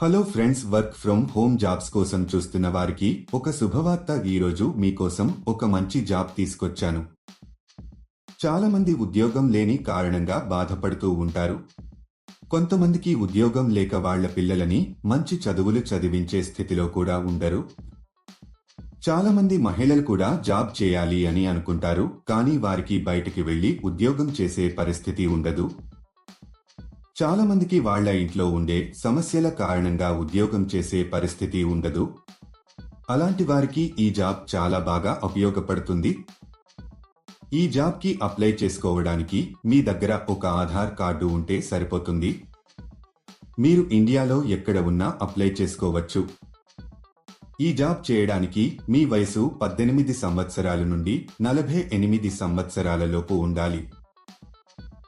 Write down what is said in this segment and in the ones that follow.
Hello friends work from home jobs కోసం చూస్తున్న వారికి ఒక శుభవార్త ఈరోజు మీకోసం ఒక మంచి జాబ్ తీసుకొచ్చాను. చాలా మంది ఉద్యోగం లేని కారణంగా బాధపడుతూ ఉంటారు. కొంతమందికి ఉద్యోగం లేక వాళ్ళ పిల్లలని మంచి చదువులు చదివించే స్థితిలో కూడా ఉండరు. చాలామంది మహిళలు కూడా జాబ్ చేయాలి అని అనుకుంటారు కానీ వారికి బయటికి వెళ్ళి ఉద్యోగం చేసే పరిస్థితి ఉండదు. చాలా మందికి వాళ్ళ ఇంట్లో ఉండే సమస్యల కారణంగా ఉద్యోగం చేసే పరిస్థితి ఉండదు. అలాంటి వారికి ఈ జాబ్ చాలా బాగా ఉపయోగపడుతుంది. ఈ జాబ్కి అప్లై చేసుకోవడానికి మీ దగ్గర ఒక ఆధార్ కార్డు ఉంటే సరిపోతుంది. మీరు ఇండియాలో ఎక్కడ ఉన్నా అప్లై చేసుకోవచ్చు. ఈ జాబ్ చేయడానికి మీ వయసు పద్దెనిమిది సంవత్సరాల నుండి నలభై ఎనిమిది సంవత్సరాలలోపు ఉండాలి.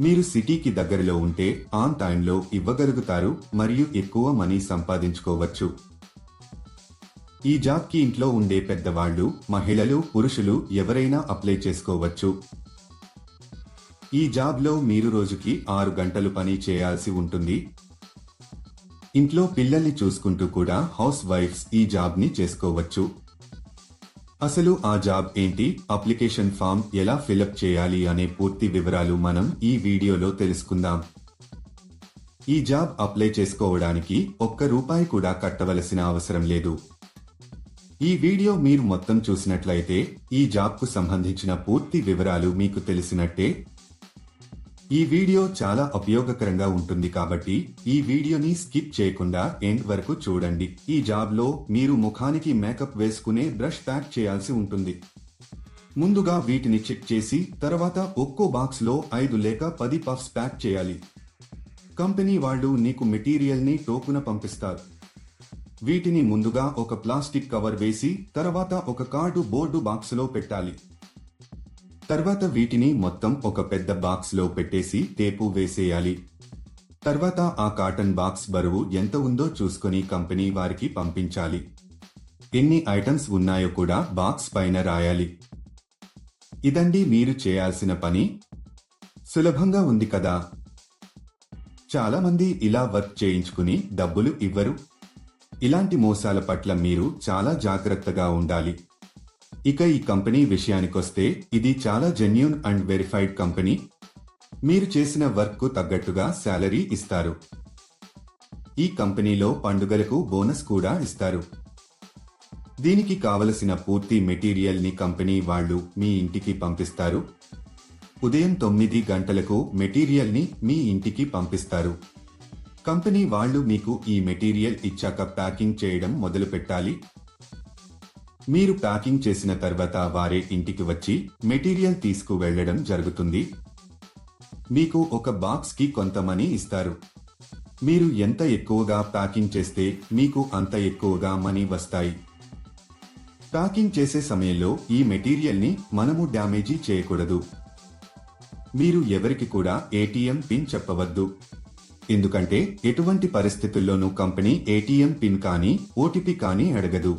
మీరు సిటీకి దగ్గరలో ఉంటే ఆన్ టైంలో ఇవ్వగలుగుతారు మరియు ఎక్కువ మనీ సంపాదించుకోవచ్చు. ఈ జాబ్కి ఇంట్లో ఉండే పెద్దవాళ్ళు మహిళలు పురుషులు ఎవరైనా అప్లై చేసుకోవచ్చు. ఈ జాబ్లో మీరు రోజుకి ఆరు గంటలు పని చేయాల్సి ఉంటుంది. ఇంట్లో పిల్లల్ని చూసుకుంటూ కూడా హౌస్ వైఫ్స్ ఈ జాబ్ని చేసుకోవచ్చు. అసలు ఆ జాబ్ ఏంటి? అప్లికేషన్ ఫామ్ ఎలా ఫిలప్ చేయాలి అనే పూర్తి వివరాలు మనం ఈ వీడియోలో తెలుసుకుందాం. ఈ జాబ్ అప్లై చేసుకోవడానికి ఒక్క రూపాయి కూడా కట్టవలసిన అవసరం లేదు. ఈ వీడియో మీరు మొత్తం చూసినట్లయితే ఈ జాబ్కు సంబంధించిన పూర్తి వివరాలు మీకు తెలిసినట్టే ఈ వీడియో చాలా ఉపయోగకరంగా ఉంటుంది కాబట్టి ఈ వీడియోని స్కిప్ చేయకుండా ఎండ్ వరకు చూడండి. ఈ జాబ్లో మీరు ముఖానికి మేకప్ వేసుకునే బ్రష్ ప్యాక్ చేయాల్సి ఉంటుంది. ముందుగా వీటిని చెక్ చేసి తర్వాత ఒక్కో బాక్స్లో ఐదు లేక పది పఫ్స్ ప్యాక్ చేయాలి. కంపెనీ వాళ్ళు నీకు మెటీరియల్ని టోకున పంపిస్తారు. వీటిని ముందుగా ఒక ప్లాస్టిక్ కవర్ వేసి తర్వాత ఒక కార్డు బోర్డు బాక్స్లో పెట్టాలి. తర్వాత వీటిని మొత్తం ఒక పెద్ద బాక్స్లో పెట్టేసి టేపు వేసేయాలి. తర్వాత ఆ కాటన్ బాక్స్ బరువు ఎంత ఉందో చూసుకొని కంపెనీ వారికి పంపించాలి. ఎన్ని ఐటమ్స్ ఉన్నాయో కూడా బాక్స్ పైన రాయాలి. ఇదండి మీరు చేయాల్సిన పని. సులభంగా ఉంది కదా. చాలామంది ఇలా వర్క్ చేయించుకుని డబ్బులు ఇవ్వరు. ఇలాంటి మోసాల పట్ల మీరు చాలా జాగ్రత్తగా ఉండాలి. ఇక ఈ కంపెనీ విషయానికొస్తే ఇది చాలా జెన్యున్ అండ్ వెరిఫైడ్ కంపెనీ. మీరు చేసిన వర్క్కు తగ్గట్టుగా శాలరీ ఇస్తారు. ఈ కంపెనీలో పండుగలకు బోనస్ కూడా ఇస్తారు. దీనికి కావలసిన పూర్తి మెటీరియల్ని కంపెనీ వాళ్ళు మీ ఇంటికి పంపిస్తారు. ఉదయం తొమ్మిది గంటలకు మెటీరియల్ని మీ ఇంటికి పంపిస్తారు. కంపెనీ వాళ్ళు మీకు ఈ మెటీరియల్ ఇచ్చాక ప్యాకింగ్ చేయడం మొదలు పెట్టాలి మీరు ప్యాకింగ్ చేసిన తర్వాత వారే ఇంటికి వచ్చి మెటీరియల్ తీసుకు వెళ్ళడం జరుగుతుంది. మీకు ఒక బాక్స్కి కొంత మనీ ఇస్తారు. మీరు ఎంత ఎక్కువగా ప్యాకింగ్ చేస్తే మీకు అంత ఎక్కువగా మనీ వస్తాయి. ప్యాకింగ్ చేసే సమయంలో ఈ మెటీరియల్ని మనము డ్యామేజీ చేయకూడదు. మీరు ఎవరికి కూడా ఏటీఎం పిన్ చెప్పవద్దు. ఎందుకంటే ఎటువంటి పరిస్థితుల్లోనూ కంపెనీ ఏటీఎం పిన్ కానీ ఓటీపీ కానీ అడగదు.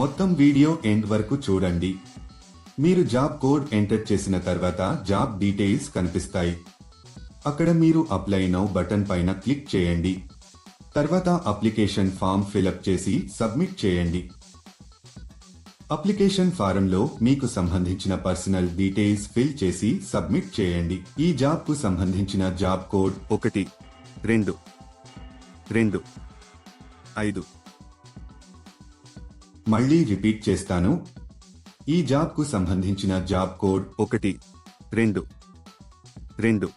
మొత్తం వీడియో ఎండ్ వరకు చూడండి. మీరు జాబ్ కోడ్ ఎంటర్ చేసిన తర్వాత జాబ్ డీటెయిల్స్ కనిపిస్తాయి. అక్కడ మీరు అప్లై నౌ బటన్ పైన క్లిక్ చేయండి. తర్వాత అప్లికేషన్ ఫామ్ ఫిలప్ చేసి సబ్మిట్ చేయండి. అప్లికేషన్ ఫారంలో మీకు సంబంధించిన పర్సనల్ డీటెయిల్స్ ఫిల్ చేసి సబ్మిట్ చేయండి. ఈ జాబ్కు సంబంధించిన జాబ్ కోడ్ ఒకటి రెండు రెండు ఐదు మళ్ళీ రిపీట్ చేస్తాను. ఈ జాబ్కు సంబంధించిన జాబ్ కోడ్ ఒకటి రెండు రెండు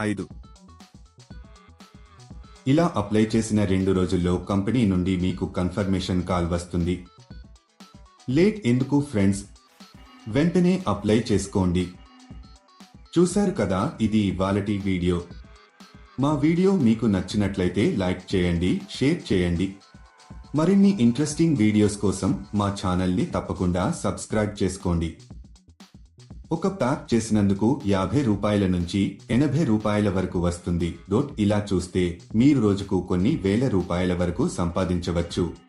ఐదు. ఇలా అప్లై చేసిన రెండు రోజుల్లో కంపెనీ నుండి మీకు కన్ఫర్మేషన్ కాల్ వస్తుంది. లేట్ ఎందుకు ఫ్రెండ్స్? వెంటనే అప్లై చేసుకోండి. చూశారు కదా ఇది ఇవాళటి వీడియో. మా వీడియో మీకు నచ్చినట్లయితే లైక్ చేయండి షేర్ చేయండి. మరిన్ని ఇంట్రెస్టింగ్ వీడియోస్ కోసం మా ఛానల్ని తప్పకుండా సబ్స్క్రైబ్ చేసుకోండి. ఒక ప్యాక్ చేసినందుకు యాభై రూపాయల నుంచి ఎనభై రూపాయల వరకు వస్తుంది. డోట్ ఇలా చూస్తే మీరు రోజుకు కొన్ని వేల రూపాయల వరకు సంపాదించవచ్చు.